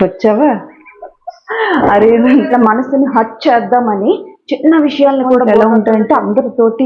వచ్చావా? అరే ఇట్లా మనసుని హట్ చేద్దామని చిన్న విషయాలను కూడా ఎలా ఉంటాయంటే అందరితోటి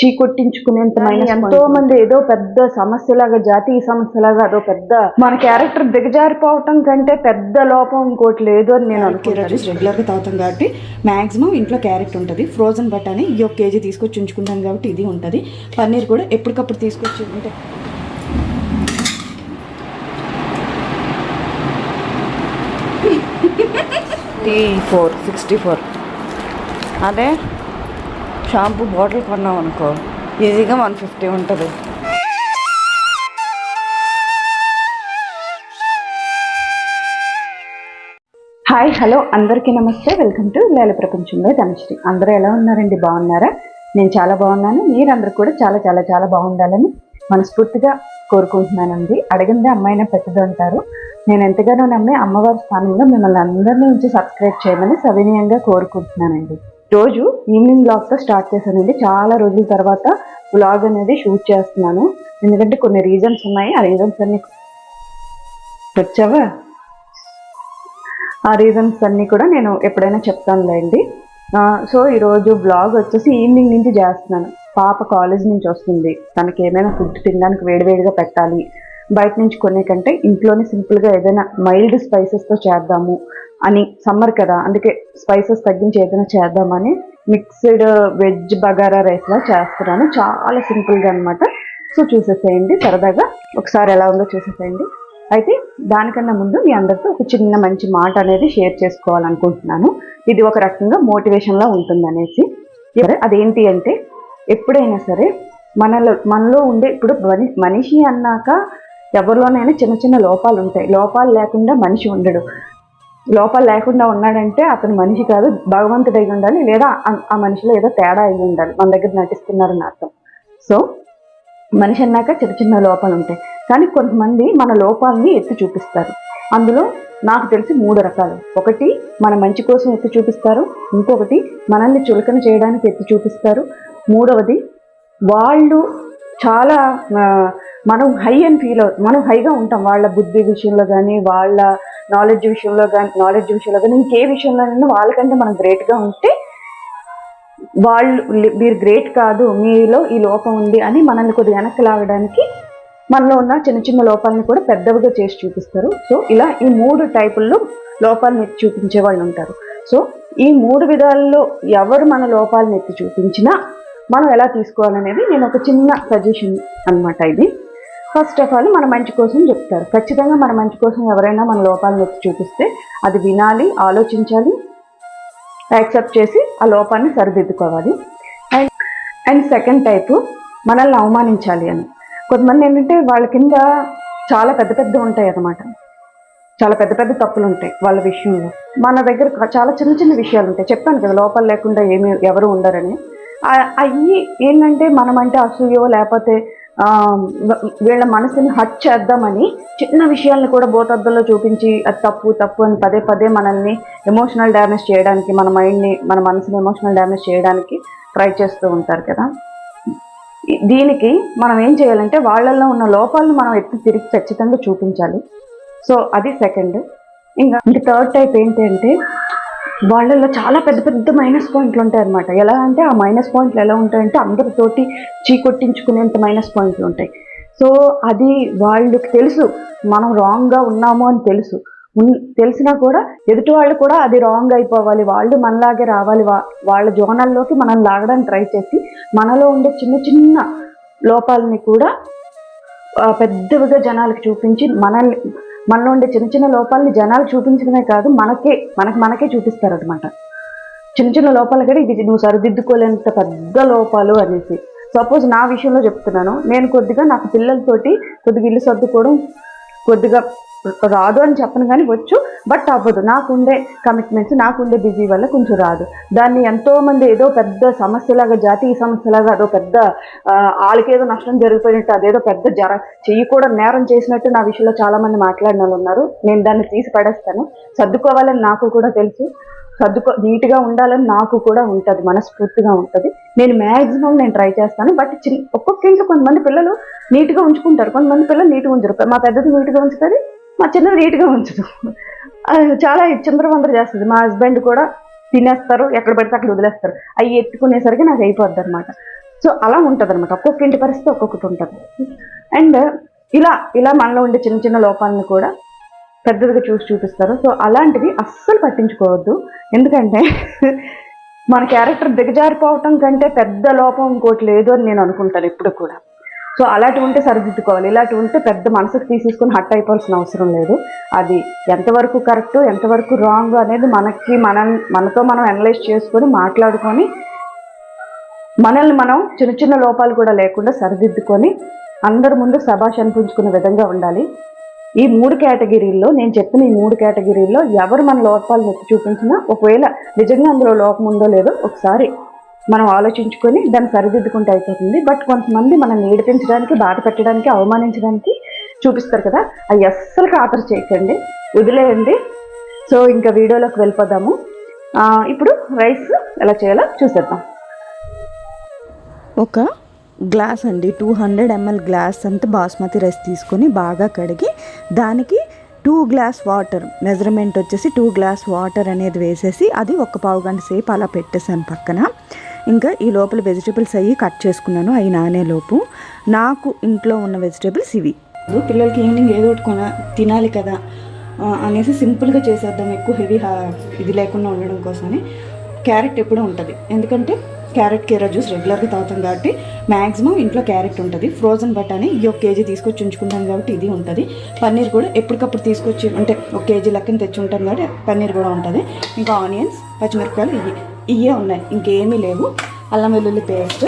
చీకొట్టించుకునేంత ఎంతో మంది ఏదో పెద్ద సమస్యలాగా జాతీయ సమస్యలాగా అదో పెద్ద మన క్యారెక్టర్ దిగజారిపోవటం కంటే పెద్ద లోపం ఇంకోటి లేదు అని నేను అనుకుంటాను. రెగ్యులర్గా తాగుతాం కాబట్టి మ్యాక్సిమం ఇంట్లో క్యారెట్ ఉంటుంది. ఫ్రోజన్ బఠానీ ఈ ఒక కేజీ తీసుకొచ్చి ఉంచుకుంటాం కాబట్టి ఇది ఉంటుంది. పన్నీర్ కూడా ఎప్పటికప్పుడు తీసుకొచ్చి ఉంటే ఫార్టీ ఫోర్ సిక్స్టీ ఫోర్ అదే షాంపూ బాటిల్ కొన్నాం అనుకో ఈజీగా వన్ ఫిఫ్టీ ఉంటుంది. హాయ్ హలో అందరికీ నమస్తే. వెల్కమ్ టు లేల ప్రపంచంలో ధనశ్రీ అందరూ ఎలా ఉన్నారండి? బాగున్నారా? నేను చాలా బాగున్నాను. మీరందరూ కూడా చాలా చాలా చాలా బాగుండాలని మనస్ఫూర్తిగా కోరుకుంటున్నానండి. అడిగిందే అమ్మాయినా పెద్దది అంటారు నేను ఎంతగానో నమ్మే అమ్మవారి స్థానంలో మిమ్మల్ని అందరినీ ఉంచి సబ్స్క్రైబ్ చేయమని సవినయంగా కోరుకుంటున్నానండి. రోజు ఈవినింగ్ బ్లాగ్తో స్టార్ట్ చేశానండి. చాలా రోజుల తర్వాత బ్లాగ్ అనేది షూట్ చేస్తున్నాను. ఎందుకంటే కొన్ని రీజన్స్ ఉన్నాయి. ఆ రీజన్స్ అన్ని వచ్చావా? ఆ రీజన్స్ అన్నీ కూడా నేను ఎప్పుడైనా చెప్తానులేండి. అండి సో ఈరోజు బ్లాగ్ వచ్చేసి ఈవినింగ్ నుంచి చేస్తున్నాను. పాప కాలేజ్ నుంచి వస్తుంది. తనకి ఏమైనా ఫుడ్ తినడానికి వేడివేడిగా పెట్టాలి. బయట నుంచి కొనే కంటే ఇంట్లోనే సింపుల్గా ఏదైనా మైల్డ్ స్పైసెస్తో చేద్దాము అని సమ్మర్ కదా అందుకే స్పైసెస్ తగ్గించి ఏదైనా చేద్దామని మిక్స్డ్ వెజ్ బగారా రైస్లా చేస్తున్నాను. చాలా సింపుల్గా అనమాట సో చూసేసేయండి సరదాగా ఒకసారి ఎలా ఉందో చూసేసేయండి. అయితే దానికన్నా ముందు మీ అందరితో ఒక చిన్న మంచి మాట అనేది షేర్ చేసుకోవాలనుకుంటున్నాను. ఇది ఒక రకంగా మోటివేషన్లా ఉంటుంది అనేసి అదేంటి అంటే ఎప్పుడైనా సరే మనలో మనలో ఉండే ఇప్పుడు మని మనిషి అన్నాక ఎవరిలోనైనా చిన్న చిన్న లోపాలు ఉంటాయి. లోపాలు లేకుండా మనిషి ఉండడు. లోపాలు లేకుండా ఉన్నాడంటే అతను మనిషి కాదు భగవంతుడు అయి ఉండాలి లేదా ఆ- మనిషిలో ఏదో తేడా అయి ఉండాలి. మన దగ్గర నటిస్తున్నారని అర్థం. సో మనిషి అన్నాక చిన్న చిన్న లోపాలు ఉంటాయి. కానీ కొంతమంది మన లోపాలని ఎత్తి చూపిస్తారు. అందులో నాకు తెలిసి మూడు రకాలు. ఒకటి మన మంచి కోసం ఎత్తి చూపిస్తారు. ఇంకొకటి మనల్ని చులకన చేయడానికి ఎత్తి చూపిస్తారు. మూడవది వాళ్ళు చాలా మనం హై అని ఫీల్ అవుతాం మనం హైగా ఉంటాం. వాళ్ళ బుద్ధి విషయంలో కానీ వాళ్ళ నాలెడ్జ్ విషయంలో కానీ నాలెడ్జ్ విషయంలో కానీ ఇంకే విషయంలోనైనా వాళ్ళకంటే మనం గ్రేట్గా ఉంటే వాళ్ళు మీరు గ్రేట్ కాదు మీలో ఈ లోపం ఉంది అని మనల్ని కొద్దిగా వెనక్కి లాగడానికి మనలో ఉన్న చిన్న చిన్న లోపాలను కూడా పెద్దవిగా చేసి చూపిస్తారు. సో ఇలా ఈ మూడు టైపుల్లో లోపాలను ఎత్తి చూపించే వాళ్ళు ఉంటారు. సో ఈ మూడు విధాల్లో ఎవరు మన లోపాలను ఎత్తి చూపించినా మనం ఎలా తీసుకోవాలనేది నేను ఒక చిన్న సజెషన్ అన్నమాట ఇది. ఫస్ట్ ఆఫ్ ఆల్ మన మంచి కోసం చెప్తారు. ఖచ్చితంగా మన మంచి కోసం ఎవరైనా మన లోపాలను ఎత్తి చూపిస్తే అది వినాలి ఆలోచించాలి యాక్సెప్ట్ చేసి ఆ లోపాన్ని సరిదిద్దుకోవాలి. అండ్ అండ్ సెకండ్ టైపు మనల్ని అవమానించాలి అని. కొంతమంది ఏంటంటే వాళ్ళ కింద చాలా పెద్ద పెద్ద ఉంటాయి అన్నమాట. చాలా పెద్ద పెద్ద తప్పులు ఉంటాయి వాళ్ళ విషయంలో. మన దగ్గర చాలా చిన్న చిన్న విషయాలు ఉంటాయి. చెప్పాను కదా లోపాలు లేకుండా ఏమి ఎవరు ఉండరని. అవి ఏంటంటే మనమంటే అసూయో లేకపోతే వీళ్ళ మనసుని హట్ చేద్దామని చిన్న విషయాలను కూడా బోతద్దుల్లో చూపించి అది తప్పు తప్పు అని పదే పదే మనల్ని ఎమోషనల్ డ్యామేజ్ చేయడానికి మన మైండ్ని మన మనసుని ఎమోషనల్ డ్యామేజ్ చేయడానికి ట్రై చేస్తూ ఉంటారు కదా. దీనికి మనం ఏం చేయాలంటే వాళ్ళల్లో ఉన్న లోపాలను మనం ఎత్తి తిరిగి ఖచ్చితంగా చూపించాలి. సో అది సెకండ్ ఇంకా ఇంక థర్డ్ టైప్ ఏంటి అంటే వాళ్ళల్లో చాలా పెద్ద పెద్ద మైనస్ పాయింట్లు ఉంటాయి అనమాట ఎలా అంటే ఆ మైనస్ పాయింట్లు ఎలా ఉంటాయంటే అందరితోటి చీకొట్టించుకునేంత మైనస్ పాయింట్లు ఉంటాయి. సో అది వాళ్ళకి తెలుసు. మనం రాంగ్గా ఉన్నాము అని తెలుసు. తెలిసినా కూడా ఎదుటి వాళ్ళు కూడా అది రాంగ్ అయిపోవాలి. వాళ్ళు మనలాగే రావాలి. వా- వాళ్ళ జోనల్లోకి మనం లాగడానికి ట్రై చేసి మనలో ఉండే చిన్న చిన్న లోపాలని కూడా పెద్దవిగా జనాలకు చూపించి మనల్ని మనలో ఉండే చిన్న చిన్న లోపాలని జనాలు చూపించడమే కాదు మనకే మనకి మనకే చూపిస్తారనమాట చిన్న చిన్న లోపాలు కూడా ఇది నువ్వు సరిదిద్దుకోలేంత పెద్ద లోపాలు అనేసి. సపోజ్ నా విషయంలో చెప్తున్నాను. నేను కొద్దిగా నాకు పిల్లలతోటి కొద్దిగా ఇల్లు సర్దుకోవడం కొద్దిగా రాదు అని చెప్పను కానీ వచ్చు బట్ అవ్వదు. నాకుండే కమిట్మెంట్స్ నాకుండే బిజీ వల్ల కొంచెం రాదు. దాన్ని ఎంతోమంది ఏదో పెద్ద సమస్యలాగా జాతీయ సమస్యలాగా అదో పెద్ద వాళ్ళకి వాళ్ళకేదో నష్టం జరిగిపోయినట్టు అదేదో పెద్ద జర చెయ్యి కూడా నేరం చేసినట్టు నా విషయంలో చాలా మంది మాట్లాడిన వాళ్ళు ఉన్నారు. నేను దాన్ని తీసి పడేస్తాను. సర్దుకోవాలని నాకు కూడా తెలుసు. సర్దుకో నీట్గా ఉండాలని నాకు కూడా ఉంటుంది. మనస్ఫూర్తిగా ఉంటుంది. నేను మ్యాక్సిమం నేను ట్రై చేస్తాను. బట్ చిన్న ఒక్కొక్క ఇంట్లో కొంతమంది పిల్లలు నీట్గా ఉంచుకుంటారు. కొంతమంది పిల్లలు నీట్గా ఉంచరు. మా పెద్దది నీట్గా ఉంచుతుంది. మా చిన్నది నీట్గా ఉంచదు చాలా చంద్రవందర చేస్తుంది. మా హస్బెండ్ కూడా తినేస్తారు ఎక్కడ పడితే అక్కడ వదిలేస్తారు. అవి ఎత్తుకునేసరికి నాకు అయిపోద్ది అనమాట సో అలా ఉంటుంది అనమాట ఒక్కొక్క ఇంటి పరిస్థితి ఒక్కొక్కటి ఉంటుంది. అండ్ ఇలా ఇలా మనలో ఉండే చిన్న చిన్న లోపాలను కూడా పెద్దదిగా చూసి చూపిస్తారు. సో అలాంటివి అస్సలు పట్టించుకోవద్దు. ఎందుకంటే మన క్యారెక్టర్ దిగజారిపోవటం కంటే పెద్ద లోపం ఇంకోటి లేదు అని నేను అనుకుంటాను ఎప్పుడు కూడా. సో అలాంటి ఉంటే సరిదిద్దుకోవాలి. ఇలాంటివి ఉంటే పెద్ద మనసుకు తీసేసుకుని హట్ అయిపోవాల్సిన అవసరం లేదు. అది ఎంతవరకు కరెక్ట్ ఎంతవరకు రాంగ్ అనేది మనకి మన మనతో మనం అనలైజ్ చేసుకొని మాట్లాడుకొని మనల్ని మనం చిన్న చిన్న లోపాలు కూడా లేకుండా సరిదిద్దుకొని అందరి ముందు సభాష్ అనిపించుకునే విధంగా ఉండాలి. ఈ మూడు కేటగిరీల్లో నేను చెప్పిన ఈ మూడు కేటగిరీల్లో ఎవరు మన లోపాలు నొప్పి చూపించినా ఒకవేళ నిజంగా అందులో లోపం ఉందో లేదో ఒకసారి మనం ఆలోచించుకొని దాన్ని సరిదిద్దుకుంటే అయిపోతుంది. బట్ కొంతమంది మనల్ని ఏడిపించడానికి బాధ పెట్టడానికి అవమానించడానికి చూపిస్తారు కదా. అవి అస్సలు ఖాతరు చేయకండి. వదిలేయండి. సో ఇంకా వీడియోలోకి వెళ్ళిపోదాము. ఇప్పుడు రైస్ ఎలా చేయాలో చూసేద్దాం. ఒక గ్లాస్ అండి. టూ హండ్రెడ్ ఎంఎల్ గ్లాస్ అంతా బాస్మతి రైస్ తీసుకొని బాగా కడిగి దానికి టూ గ్లాస్ వాటర్ మెజర్మెంట్ వచ్చేసి టూ గ్లాస్ వాటర్ అనేది వేసేసి అది ఒక పావు గంట సేపు అలా పెట్టేసాను పక్కన. ఇంకా ఈ లోపల వెజిటేబుల్స్ అవి కట్ చేసుకున్నాను అవి నానే లోపు. నాకు ఇంట్లో ఉన్న వెజిటేబుల్స్ ఇవి. పిల్లలకి ఈవినింగ్ ఏదో ఒకటి కొన తినాలి కదా అనేసి సింపుల్గా చేసేద్దాం ఎక్కువ హెవీ ఇది లేకుండా ఉండడం కోసమని. క్యారెట్ ఎప్పుడూ ఉంటుంది. ఎందుకంటే క్యారెట్ కీరా జ్యూస్ రెగ్యులర్గా తాగుతాం కాబట్టి మ్యాక్సిమం ఇంట్లో క్యారెట్ ఉంటుంది. ఫ్రోజన్ బఠానీ ఈ ఒక కేజీ తీసుకొచ్చి ఉంచుకుంటాం కాబట్టి ఇది ఉంటుంది. పన్నీర్ కూడా ఎప్పటికప్పుడు తీసుకొచ్చి అంటే ఒక కేజీ లెక్కన తెచ్చి ఉంటాం కాబట్టి పన్నీర్ కూడా ఉంటుంది. ఇంకా ఆనియన్స్ పచ్చిమిరపకాయలు ఇవి. ఇవే ఉన్నాయి. ఇంకేమీ లేవు. అల్లం వెల్లుల్లి పేస్ట్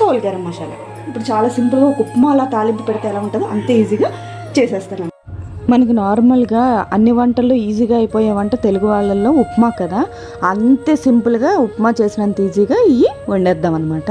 హోల్ గరం మసాలా. ఇప్పుడు చాలా సింపుల్గా ఒక ఉప్మా అలా తాలింపు పెడితే ఎలా ఉంటుందో అంతే ఈజీగా చేసేస్తాను. మనకి నార్మల్గా అన్ని వంటలు ఈజీగా అయిపోయే వంట తెలుగు వాళ్ళల్లో ఉప్మా కదా. అంతే సింపుల్గా ఉప్మా చేసినంత ఈజీగా ఇవి వండేద్దాం అనమాట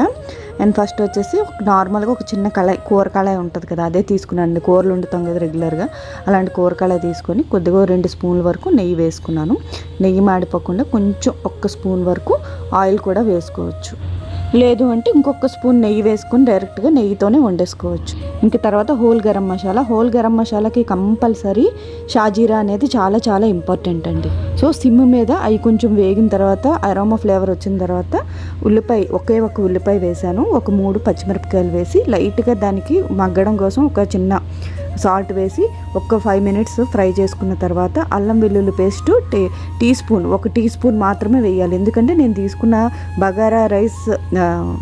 అండ్ ఫస్ట్ వచ్చేసి ఒక నార్మల్గా ఒక చిన్న కళాయి కూర కళాయి ఉంటుంది కదా అదే తీసుకున్నాను కూరలు వండుతాం కదా రెగ్యులర్గా అలాంటి కూర కళాయి తీసుకొని కొద్దిగా రెండు స్పూన్ల వరకు నెయ్యి వేసుకున్నాను. నెయ్యి మాడిపోకుండా కొంచెం ఒక్క స్పూన్ వరకు ఆయిల్ కూడా వేసుకోవచ్చు. లేదు అంటే ఇంకొక స్పూన్ నెయ్యి వేసుకొని డైరెక్ట్గా నెయ్యితోనే వండేసుకోవచ్చు. ఇంక తర్వాత హోల్ గరం మసాలా. హోల్ గరం మసాలాకి కంపల్సరీ షాజీరా అనేది చాలా చాలా ఇంపార్టెంట్ అండి. సో సిమ్ మీద అవి కొంచెం వేగిన తర్వాత అరోమా ఫ్లేవర్ వచ్చిన తర్వాత ఉల్లిపాయ ఒకే ఒక ఉల్లిపాయ వేసాను. ఒక మూడు పచ్చిమిరపకాయలు వేసి లైట్గా దానికి మగ్గడం కోసం ఒక చిన్న సాల్ట్ వేసి ఒక ఫైవ్ మినిట్స్ ఫ్రై చేసుకున్న తర్వాత అల్లం వెల్లుల్లి పేస్ట్ టీ టీ స్పూన్ ఒక టీ స్పూన్ మాత్రమే వేయాలి. ఎందుకంటే నేను తీసుకున్న bagara rice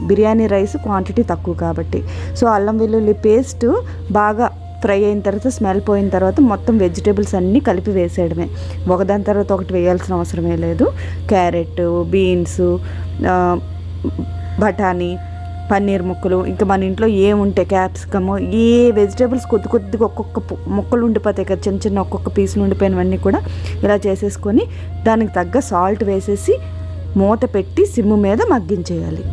biryani rice quantity తక్కువ కాబట్టి. సో అల్లం వెల్లుల్లి పేస్ట్ బాగా ఫ్రై అయిన తర్వాత స్మెల్ పోయిన తర్వాత మొత్తం వెజిటేబుల్స్ అన్నీ కలిపి వేసేయడమే. ఒకదాని తర్వాత ఒకటి వేయాల్సిన అవసరమే లేదు. క్యారెట్ బీన్స్ బఠానీ పన్నీర్ ముక్కలు ఇంకా మన ఇంట్లో ఏముంటాయి క్యాప్సికము ఏ వెజిటేబుల్స్ కొద్ది కొద్దిగా ఒక్కొక్క ముక్కలు ఉండిపోతాయి కదా చిన్న చిన్న ఒక్కొక్క పీసులు ఉండిపోయినవన్నీ కూడా ఇలా చేసేసుకొని దానికి తగ్గ సాల్ట్ వేసేసి మూత పెట్టి సిమ్ము మీద మగ్గించేయాలి.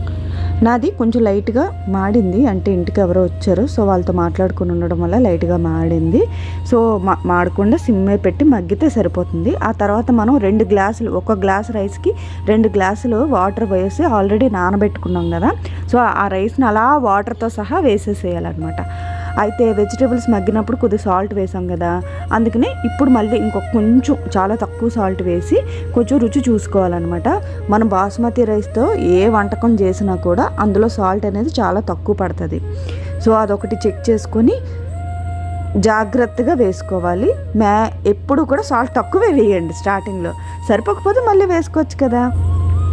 నాది కొంచెం లైట్గా మాడింది. అంటే ఇంటికి ఎవరో వచ్చారు. సో వాళ్ళతో మాట్లాడుకుని ఉండడం వల్ల లైట్గా మాడింది. సో మా మాడకుండా సిమ్ పెట్టి మగ్గితే సరిపోతుంది. ఆ తర్వాత మనం రెండు గ్లాసులు ఒక గ్లాస్ రైస్కి రెండు గ్లాసులు వాటర్ వేసి ఆల్రెడీ నానబెట్టుకున్నాం కదా. సో ఆ రైస్ని అలా వాటర్తో సహా వేసేసేయాలన్నమాట. అయితే వెజిటేబుల్స్ మగ్గినప్పుడు కొద్దిగా సాల్ట్ వేసాం కదా. అందుకనే ఇప్పుడు మళ్ళీ ఇంకొక కొంచెం చాలా తక్కువ సాల్ట్ వేసి కొంచెం రుచి చూసుకోవాలన్నమాట. మనం బాస్మతి రైస్తో ఏ వంటకం చేసినా కూడా అందులో సాల్ట్ అనేది చాలా తక్కువ పడుతుంది. సో అదొకటి చెక్ చేసుకొని జాగ్రత్తగా వేసుకోవాలి. మ్యా ఎప్పుడు కూడా సాల్ట్ తక్కువే వేయండి స్టార్టింగ్లో సరిపోకపోతే మళ్ళీ వేసుకోవచ్చు కదా.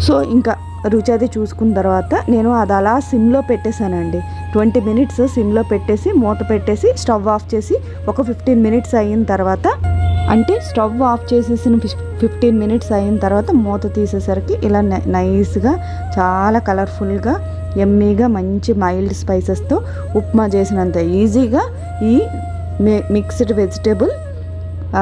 సో ఇంకా రుచి అది చూసుకున్న తర్వాత నేను అది అలా సిమ్లో పెట్టేశానండి. ట్వంటీ మినిట్స్ సిమ్లో పెట్టేసి మూత పెట్టేసి స్టవ్ ఆఫ్ చేసి ఒక ఫిఫ్టీన్ మినిట్స్ అయిన తర్వాత అంటే స్టవ్ ఆఫ్ చేసేసిన ఫిఫ్టీన్ మినిట్స్ అయిన తర్వాత మూత తీసేసరికి ఇలా నైస్గా చాలా కలర్ఫుల్గా ఎమ్మీగా మంచి మైల్డ్ స్పైసెస్తో ఉప్మా చేసినంత ఈజీగా ఈ మి మిక్స్డ్ వెజిటేబుల్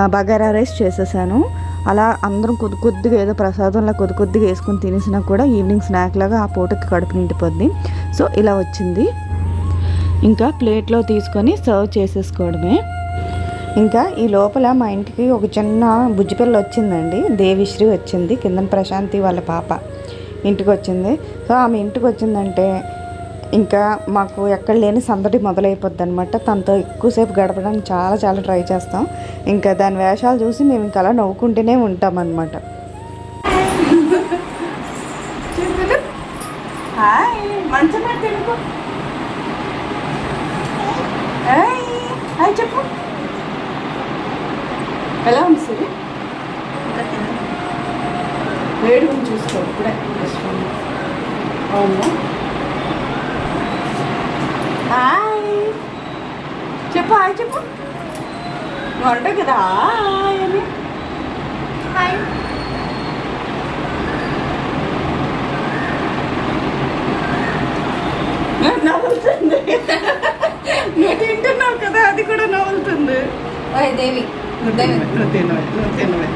బగారా రైస్ చేసేసాను. అలా అందరం కొద్ది కొద్దిగా ఏదో ప్రసాదంలా కొద్ది కొద్దిగా వేసుకొని తినేసినా కూడా ఈవినింగ్ స్నాక్ లాగా ఆ పూటకి కడుపు నిండిపోద్ది. సో ఇలా వచ్చింది. ఇంకా ప్లేట్లో తీసుకొని సర్వ్ చేసేసుకోవడమే. ఇంకా ఈ లోపల మా ఇంటికి ఒక చిన్న బుజ్జిపిల్ల వచ్చిందండి. దేవిశ్రీ వచ్చింది. కింద ప్రశాంతి వాళ్ళ పాప ఇంటికి వచ్చింది. సో ఆమె ఇంటికి వచ్చిందంటే ఇంకా మాకు ఎక్కడ లేని సందడి మొదలైపోద్ది అనమాట తనతో ఎక్కువసేపు గడపడానికి చాలా చాలా ట్రై చేస్తాం. ఇంకా దాని వేషాలు చూసి మేము ఇంకా అలా నవ్వుకుంటూనే ఉంటాం అనమాట మంచం హాయ్ చెప్పు. ఎలా ఉంది సిరి? వేడి గురించి చూసుకో ఇప్పుడే. అవునా హాయ్. చెప్పు హాయ్ చెప్పు. నువ్వు అంటావు కదా హాయ్ అని. హాయ్. నవ్వుతుంది. నువ్వు తింటున్నావు కదా అది కూడా నవ్వుతుంది. ఓయ్ దేవి నువ్వు తినవే నువ్వు తినవే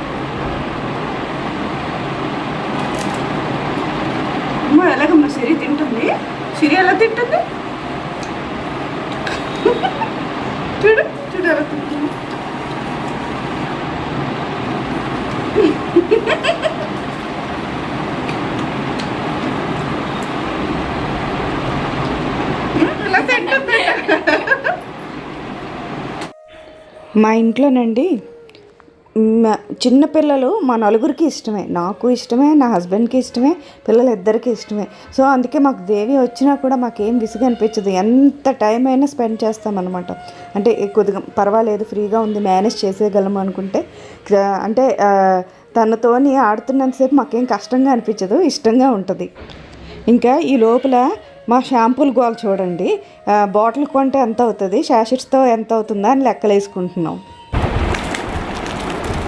అమ్మ ఎలాగమ్మా సిరి తింటుంది? సిరి ఎలా తింటుంది చూడు చూడు ఎలా తింటుంది ఎలా తింటుంది మా ఇంట్లోనండి చిన్నపిల్లలు మా నలుగురికి ఇష్టమే. నాకు ఇష్టమే నా హస్బెండ్కి ఇష్టమే పిల్లలు ఇద్దరికి ఇష్టమే. సో అందుకే మాకు దేవి వచ్చినా కూడా మాకేం విసుగు అనిపించదు. ఎంత టైం అయినా స్పెండ్ చేస్తామన్నమాట. అంటే కొద్దిగా పర్వాలేదు ఫ్రీగా ఉంది మేనేజ్ చేసేయగలము అనుకుంటే. అంటే తనతోని ఆడుతున్నంతసేపు మాకేం కష్టంగా అనిపించదు ఇష్టంగా ఉంటుంది. ఇంకా ఈ లోపల మా షాంపూలు గోల చూడండి. బాటిల్ కొంటే ఎంత అవుతుంది? షాషెట్స్తో ఎంత అవుతుందా అని లెక్కలు వేసుకుంటున్నాం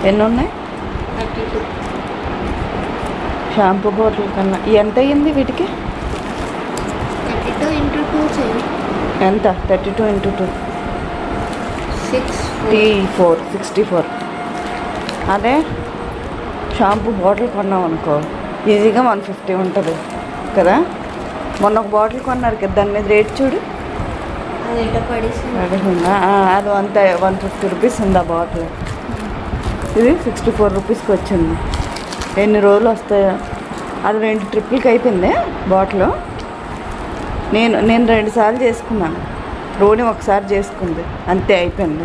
ఎన్ని ఉన్నాయి? షాంపూ బాటిల్ కన్నా ఎంత అయ్యింది వీటికి? థర్టీ టూ ఇంటూ టూ చేయి. ఎంత? Thirty two into two. Sixty four sixty four. అదే షాంపూ బాటిల్ కొన్నాం అనుకో ఈజీగా వన్ ఫిఫ్టీ ఉంటుంది కదా? మొన్న ఒక బాటిల్ కొన్నారు కదా దాని మీద రేట్ చూడు. అది అంత వన్ ఫిఫ్టీ రూపీస్ ఉంది ఆ బాటిల్. ఇది సిక్స్టీ ఫోర్ రూపీస్కి వచ్చింది. ఎన్ని రోజులు వస్తాయో. అది రెండు ట్రిప్పులకి అయిపోయింది బాటిల్. నేను నేను రెండు సార్లు చేసుకున్నాను. రోని ఒకసారి చేసుకుంది. అంతే అయిపోయింది.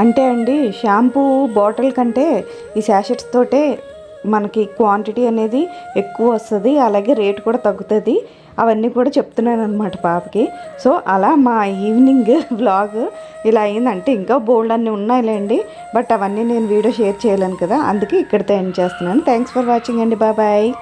అంటే అండి షాంపూ బాటిల్ కంటే ఈ శాషెట్స్ తోటే మనకి క్వాంటిటీ అనేది ఎక్కువ వస్తుంది అలాగే రేట్ కూడా తగ్గుతుంది. అవన్నీ కూడా చెప్తున్నాను అనమాట పాపకి. సో అలా మా ఈవినింగ్ బ్లాగ్ ఇలా అయిందంటే ఇంకా బోల్డ్ అన్నీ ఉన్నాయిలేండి. బట్ అవన్నీ నేను వీడియో షేర్ చేయలేను కదా అందుకే ఇక్కడితో ఎండ్ చేస్తున్నాను. థ్యాంక్స్ ఫర్ వాచింగ్ అండి. బాబాయ్